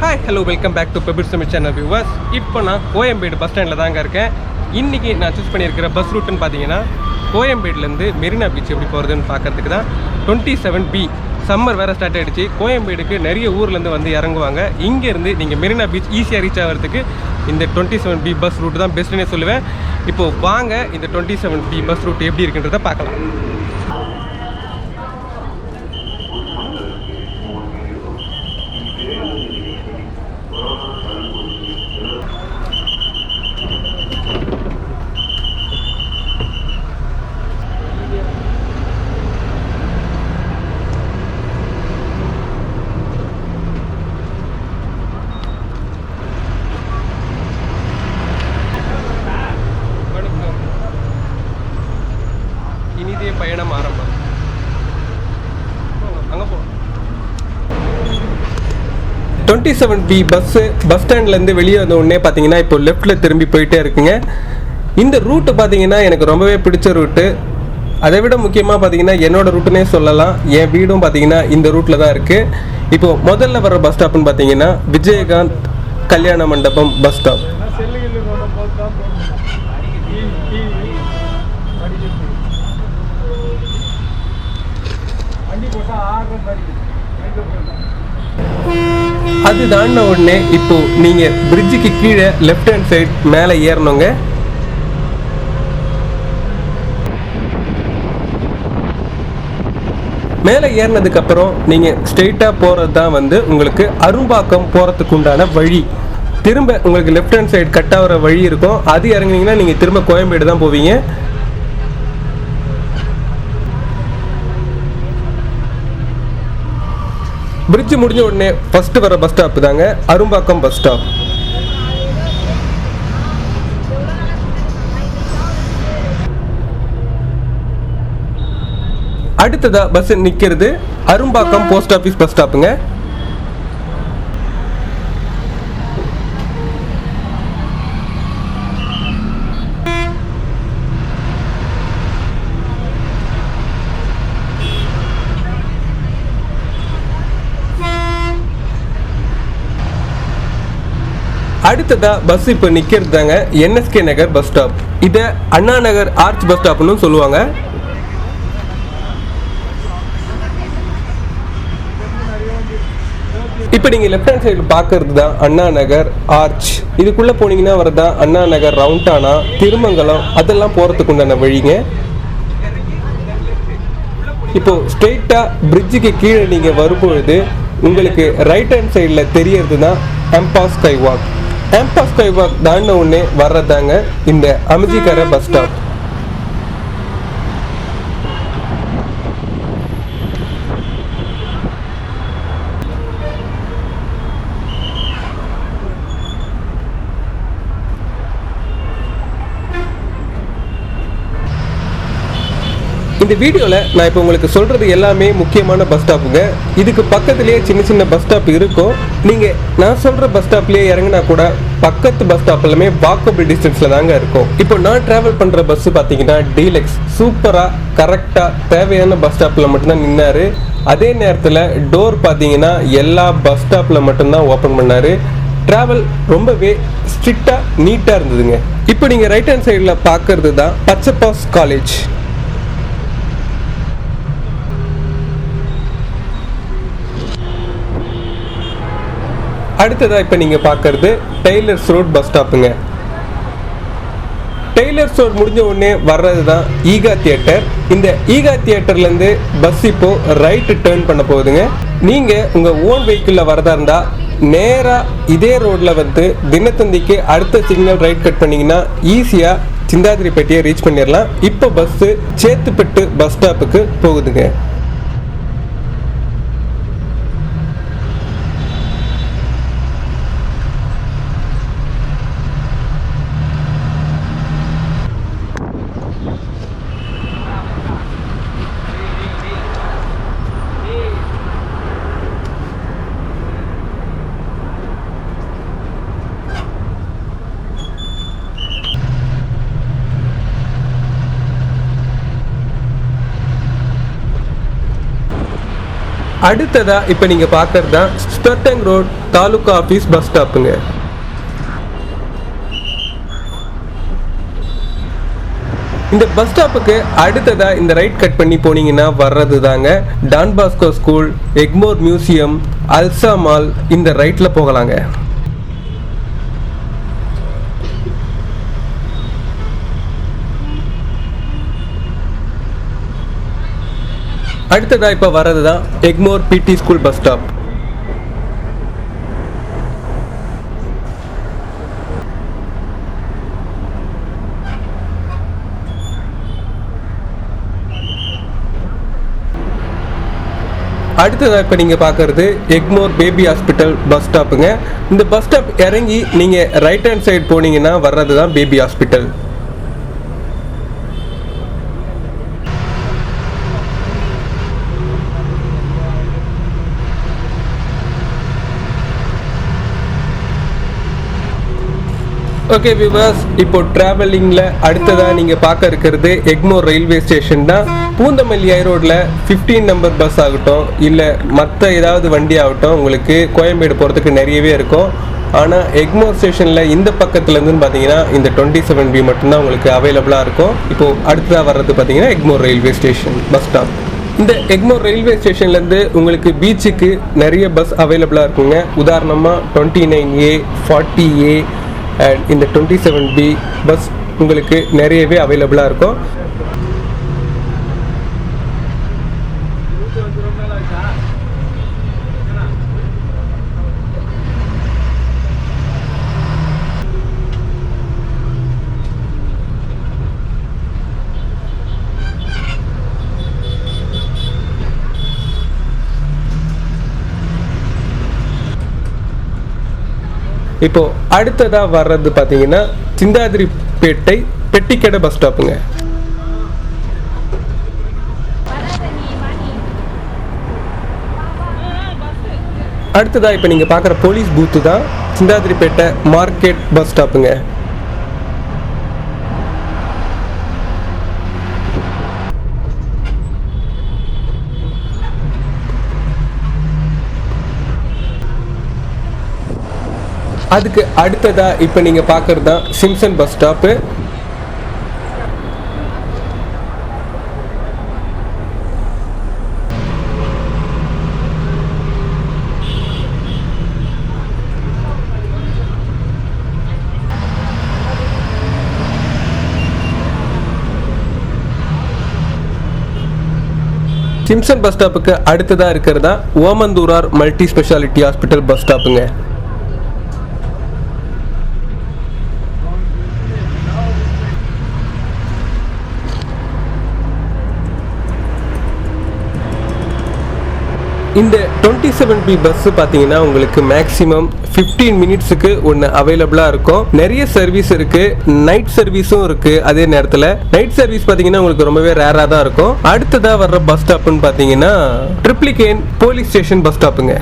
Hi hello welcome back to பெபிட் சமிட் channel viewers இப்போ நான் கோயம்பேடு பஸ் ஸ்டாண்டில் தாங்க இருக்கேன். இன்றைக்கி நான் சூஸ் பண்ணியிருக்கிற பஸ் ரூட்டுன்னு பார்த்தீங்கன்னா கோயம்பேடுலேருந்து மெரினா பீச் எப்படி போகிறதுன்னு பார்க்கறதுக்கு தான் டுவெண்ட்டி செவன் பி சம்மர் வேறு ஸ்டார்ட் ஆகிடுச்சு கோயம்பேடுக்கு நிறைய ஊர்லேருந்து வந்து இறங்குவாங்க. இங்கேருந்து நீங்கள் மெரினா பீச் ஈஸியாக ரீச் ஆகிறதுக்கு இந்த twenty seven B bus route தான் பெஸ்ட்டுன்னே சொல்லுவேன். இப்போது வாங்க இந்த twenty seven B bus route எப்படி இருக்குன்றதை பார்க்கலாம். Twenty seven B bus bus ஸ்டாண்ட்லேருந்து வெளியே வந்த உடனே பார்த்தீங்கன்னா இப்போ லெஃப்ட்டில் திரும்பி போயிட்டே இருக்குங்க. இந்த ரூட்டு பார்த்தீங்கன்னா எனக்கு ரொம்பவே பிடிச்ச ரூட்டு அதை விட முக்கியமாக பார்த்தீங்கன்னா என்னோட ரூட்டுனே சொல்லலாம். என் வீடும் பார்த்தீங்கன்னா இந்த ரூட்டில் தான் இருக்குது இப்போ முதல்ல வர பஸ் ஸ்டாப்னு பார்த்தீங்கன்னா விஜயகாந்த் கல்யாண மண்டபம் பஸ் ஸ்டாப் அது தாண்டின உடனே இப்போ நீங்க பிரிட்ஜுக்கு கீழே லெஃப்ட் ஹேண்ட் சைடு மேலே ஏறணுங்க. மேலே ஏறினதுக்கு அப்புறம் நீங்க ஸ்ட்ரெயிட்டா தான் வந்து உங்களுக்கு அரும்பாக்கம் போகிறதுக்கு உண்டான வழி. திரும்ப உங்களுக்கு லெஃப்ட் ஹேண்ட் சைடு கட் ஆகிற வழி இருக்கும். அது இறங்குனீங்கன்னா நீங்க திரும்ப கோயம்பேடு தான் போவீங்க. பிரிட்ஜ் முடிஞ்ச உடனே ஃபஸ்ட்டு வர பஸ் ஸ்டாப் தாங்க. அரும்பாக்கம் பஸ் ஸ்டாப் அடுத்ததா பஸ் நிக்கிறது அரும்பாக்கம் போஸ்ட் ஆஃபீஸ் பஸ் ஸ்டாப்புங்க அடுத்ததா பஸ் இப்போ நிக்கிறது தாங்க என்எஸ்கே நகர் பஸ் ஸ்டாப் இதை அண்ணா நகர் ஆர்ச் பஸ் ஸ்டாப்னு சொல்லுவாங்க. இப்போ நீங்கள் லெஃப்ட் ஹேண்ட் சைடு பார்க்கறது தான் அண்ணா நகர் ஆர்ச் இதுக்குள்ளே போனீங்கன்னா வரதா அண்ணா நகர் ரவுண்டானா திருமங்கலம் அதெல்லாம் போகிறதுக்கு உண்டான வழிங்க. இப்போ ஸ்ட்ரெயிட்டாக பிரிட்ஜுக்கு கீழே நீங்கள் வரும்பொழுது உங்களுக்கு ரைட் ஹேண்ட் சைடில் தெரியறது தான் எம்பாஸ் ஸ்கை வாக் எம்பாஸ் தாண்டின உடனே வர்றதாங்க இந்த அமிஜிக்கரை பஸ் ஸ்டாப் இந்த வீடியோவில் நான் இப்போ உங்களுக்கு சொல்கிறது எல்லாமே முக்கியமான பஸ் ஸ்டாப்புங்க இதுக்கு பக்கத்துலேயே சின்ன சின்ன பஸ் ஸ்டாப் இருக்கும். நீங்கள் நான் சொல்கிற பஸ் ஸ்டாப்லேயே இறங்கினா கூட பக்கத்து பஸ் ஸ்டாப் எல்லாமே வாக்கபிள் டிஸ்டன்ஸில் தாங்க இருக்கும். இப்போ நான் ட்ராவல் பண்ணுற பஸ் பார்த்தீங்கன்னா டீலக்ஸ் சூப்பராக கரெக்டாக தேவையான பஸ் ஸ்டாப்பில் மட்டும்தான் நின்னார். அதே நேரத்தில் டோர் பார்த்தீங்கன்னா எல்லா பஸ் ஸ்டாப்பில் மட்டும்தான் ஓப்பன் பண்ணார். ட்ராவல் ரொம்பவே ஸ்ட்ரிக்டாக நீட்டாக இருந்ததுங்க. இப்போ நீங்கள் ரைட் ஹேண்ட் சைடில் பார்க்கறது தான் பச்சப்பாஸ் காலேஜ் அடுத்ததாக இப்போ நீங்கள் பார்க்குறது டெய்லர்ஸ் ரோட் பஸ் ஸ்டாப்புங்க டெய்லர்ஸ் ரோட் முடிஞ்ச உடனே வர்றது தான் ஈகா தியேட்டர் இந்த ஈகா தியேட்டர்லேருந்து பஸ் இப்போது ரைட்டு டேர்ன் பண்ண போகுதுங்க. நீங்கள் உங்கள் ஓன் வெஹிக்கிளில் வரதா இருந்தால் நேராக இதே ரோட்டில் வந்து தினத்தந்திக்கு அடுத்த சிக்னல் ரைட் கட் பண்ணிங்கன்னா ஈஸியாக சிந்தாதிரிப்பேட்டையை ரீச் பண்ணிடலாம் இப்போ பஸ்ஸு சேத்துப்பட்டு பஸ் ஸ்டாப்புக்கு போகுதுங்க. அடுத்ததா இப்போ நீங்கள் பார்க்கறது தான் Sterling road taluka office bus ஸ்டாப்புங்க இந்த பஸ் ஸ்டாப்புக்கு அடுத்ததா இந்த ரைட் கட் பண்ணி போனீங்கன்னா வர்றது தாங்க Don Bosco school Egmore museum Alsa mall இந்த ரைட்ல போகலாங்க. அடுத்ததாக இப்போ வர்றது தான் எக்மோர் பிடி ஸ்கூல் பஸ் ஸ்டாப். அடுத்ததாக இப்போ நீங்கள் பார்க்குறது எக்மோர் பேபி ஹாஸ்பிட்டல் பஸ் ஸ்டாப்புங்க. இந்த பஸ் ஸ்டாப் இறங்கி நீங்கள் ரைட் ஹேண்ட் சைடு போனீங்கன்னா வர்றது தான் பேபி ஹாஸ்பிட்டல். ஓகே விவாஸ் இப்போ டிராவலிங்கில் அடுத்ததாக நீங்கள் பார்க்க இருக்கிறது எக்மோர் ரயில்வே ஸ்டேஷன் தான். பூந்தமல்லி ஐரோடில் ஃபிஃப்டீன் நம்பர் பஸ் ஆகட்டும் இல்லை மற்ற ஏதாவது வண்டி ஆகட்டும் உங்களுக்கு கோயம்பேடு போகிறதுக்கு நிறையவே இருக்கும். ஆனால் எக்மோர் ஸ்டேஷனில் இந்த பக்கத்துலேருந்துன்னு பார்த்தீங்கன்னா இந்த டுவெண்ட்டி செவன் பி மட்டும்தான் உங்களுக்கு அவைலபிளாக இருக்கும். இப்போது அடுத்ததாக வர்றது பார்த்தீங்கன்னா Egmore railway station bus stop இந்த எக்மோர் ரயில்வே ஸ்டேஷன்லேருந்து உங்களுக்கு பீச்சுக்கு நிறைய பஸ் அவைலபிளாக இருக்குங்க. உதாரணமாக twenty nine A forty A and இந்த டுவெண்ட்டி செவன் பி பஸ் உங்களுக்கு நிறையவே அவைலபிளாக இருக்கும். இப்போ அடுத்ததா வர்றது பார்த்தீங்கன்னா சிந்தாதிரிப்பேட்டை பெட்டிக்கடை பஸ் ஸ்டாப்புங்க அடுத்ததா இப்போ நீங்கள் பார்க்குற போலீஸ் பூத்து தான் சிந்தாதிரிப்பேட்டை மார்க்கெட் பஸ் ஸ்டாப்புங்க அதுக்கு அடுத்ததாக இப்போ நீங்கள் பார்க்குறது தான் Simpson bus stop Simpson bus ஸ்டாப்புக்கு அடுத்ததாக இருக்கிறதா Omandurar multi speciality hospital bus ஸ்டாப்புங்க. இந்த டுவெண்ட்டி செவன் பி பஸ் பார்த்தீங்கன்னா உங்களுக்கு மேக்ஸிமம் ஃபிஃப்டீன் மினிட்ஸுக்கு ஒன்று அவைலபிளாக இருக்கும். நிறைய சர்வீஸ் இருக்கு. நைட் சர்வீஸும் இருக்கு அதே நேரத்தில். நைட் சர்வீஸ் பார்த்தீங்கன்னா உங்களுக்கு ரொம்பவே ரேராக தான் இருக்கும். அடுத்ததாக வர்ற பஸ் ஸ்டாப்னு பார்த்தீங்கன்னா ட்ரிப்ளிகேன் போலீஸ் ஸ்டேஷன் பஸ் ஸ்டாப்புங்க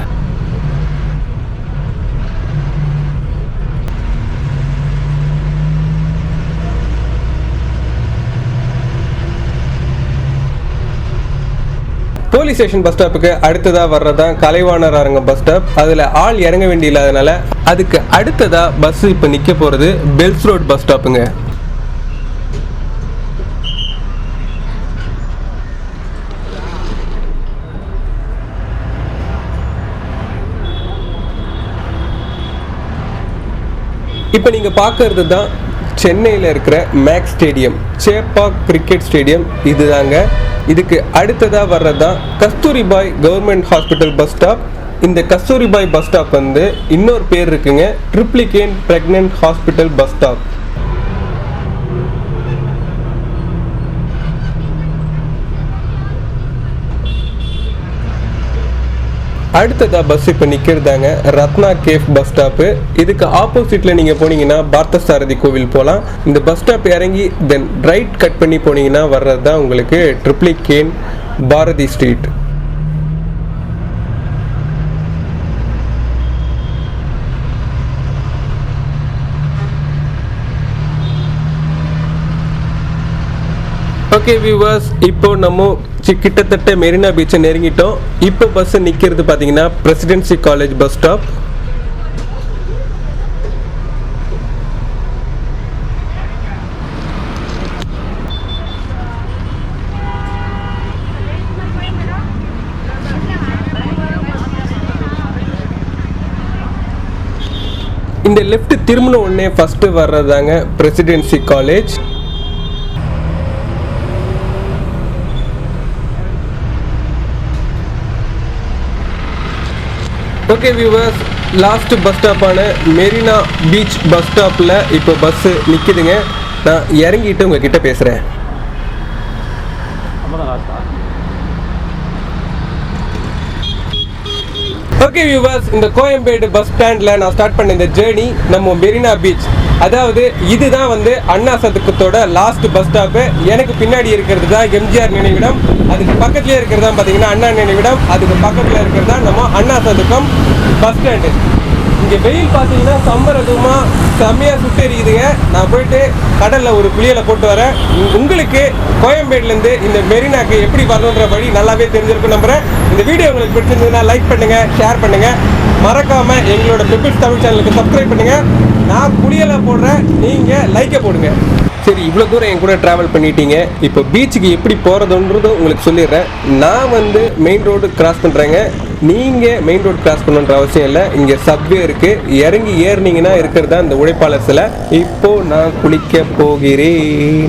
போலீஸ் ஸ்டேஷன் பஸ் ஸ்டாப்புக்கு அடுத்ததாக வர்றதான் கலைவாணர் அரங்கம் பஸ் ஸ்டாப். அதில் ஆள் இறங்க வேண்டி இல்லாதனால அதுக்கு அடுத்ததாக பஸ் இப்போ நிற்க போகிறது பெல்ஸ் ரோட் பஸ் ஸ்டாப்புங்க. இப்போ நீங்கள் பார்க்கறது தான் சென்னையில் இருக்கிற மேக்ஸ் ஸ்டேடியம் சேப்பாக் கிரிக்கெட் ஸ்டேடியம் இதுதாங்க. இதுக்கு அடுத்ததாக வர்றது தான் Kasturibai government hospital bus stop இந்த கஸ்தூரிபாய் பஸ் ஸ்டாப் வந்து இன்னொரு பேர் இருக்குங்க Triplicane pregnant hospital bus stop அடுத்ததா பஸ் இப்போ நிற்கிறதாங்க ரத்னா கேஃப் பஸ் ஸ்டாப்பு இதுக்கு ஆப்போசிட்டில் நீங்கள் போனீங்கன்னா பார்த்தசாரதி கோவில் போகலாம் இந்த பஸ் ஸ்டாப் இறங்கி தென் ரைட் கட் பண்ணி போனீங்கன்னா வர்றது தான் உங்களுக்கு Triplicane Bharathi street okay viewers இப்போ நம்ம முடிச்சு கிட்டத்தட்ட மெரினா பீச்சை நெருங்கிட்டோம். இப்போ பஸ் நிற்கிறது பார்த்தீங்கன்னா பிரசிடென்சி காலேஜ் பஸ் ஸ்டாப் இந்த லெஃப்ட் திரும்பின உடனே first வர்றதாங்க Presidency College okay viewers last bus ஸ்டாப்பான Marina beach bus ஸ்டாப்பில் இப்போ பஸ்ஸு நிற்குதுங்க நான் இறங்கிட்டு உங்ககிட்ட பேசுகிறேன் ஓகே வியூவர்ஸ் இந்த கோயம்பேடு பஸ் ஸ்டாண்டில் நான் ஸ்டார்ட் பண்ண இந்த ஜேர்னி நம்ம மெரினா பீச் அதாவது இதுதான் வந்து அண்ணா சதுக்கத்தோட லாஸ்ட் பஸ் ஸ்டாப்பு எனக்கு பின்னாடி இருக்கிறது தான் எம்ஜிஆர் நினைவிடம். அதுக்கு பக்கத்துலேயே இருக்கிறது தான் பார்த்தீங்கன்னா அண்ணா நினைவிடம். அதுக்கு பக்கத்தில் இருக்கிறது தான் நம்ம அண்ணா சதுக்கம் பஸ் ஸ்டாண்டு இங்கே வெயில் பார்த்தீங்கன்னா சம்மர் அதுவுமா செம்மையாக சுட்டெரியுதுங்க நான் போயிட்டு கடலில் ஒரு புளியலை போட்டு வரேன். உங்களுக்கு கோயம்பேடுலேருந்து இந்த மெரினாக்கு எப்படி வரணுன்ற வழி நல்லாவே தெரிஞ்சிருக்கும் நம்புகிறேன் இந்த வீடியோ உங்களுக்கு பிடிச்சிருந்ததுன்னா லைக் பண்ணுங்கள் ஷேர் பண்ணுங்கள் மறக்காம எங்களோட பிபிள்ஸ் தமிழ் சேனலுக்கு சப்ஸ்கிரைப் பண்ணுங்க. நான் புளியலை போடுறேன். நீங்க லைக்கை போடுங்க. சரி இவ்வளோ தூரம் என் கூட ட்ராவல் பண்ணிட்டீங்க. இப்போ பீச்சுக்கு எப்படி போகிறதுன்றதும் உங்களுக்கு சொல்லிடுறேன். நான் வந்து மெயின் ரோடு கிராஸ் பண்ணுறேங்க நீங்கள் மெயின் ரோடு கிராஸ் பண்ணணுன்ற அவசியம் இல்லை. இங்கே சப்வே இருக்குது இறங்கி ஏறுனீங்கன்னா இருக்கிறது தான் இந்த உழைப்பாளர் சில. இப்போது நான் குளிக்க போகிறேன்.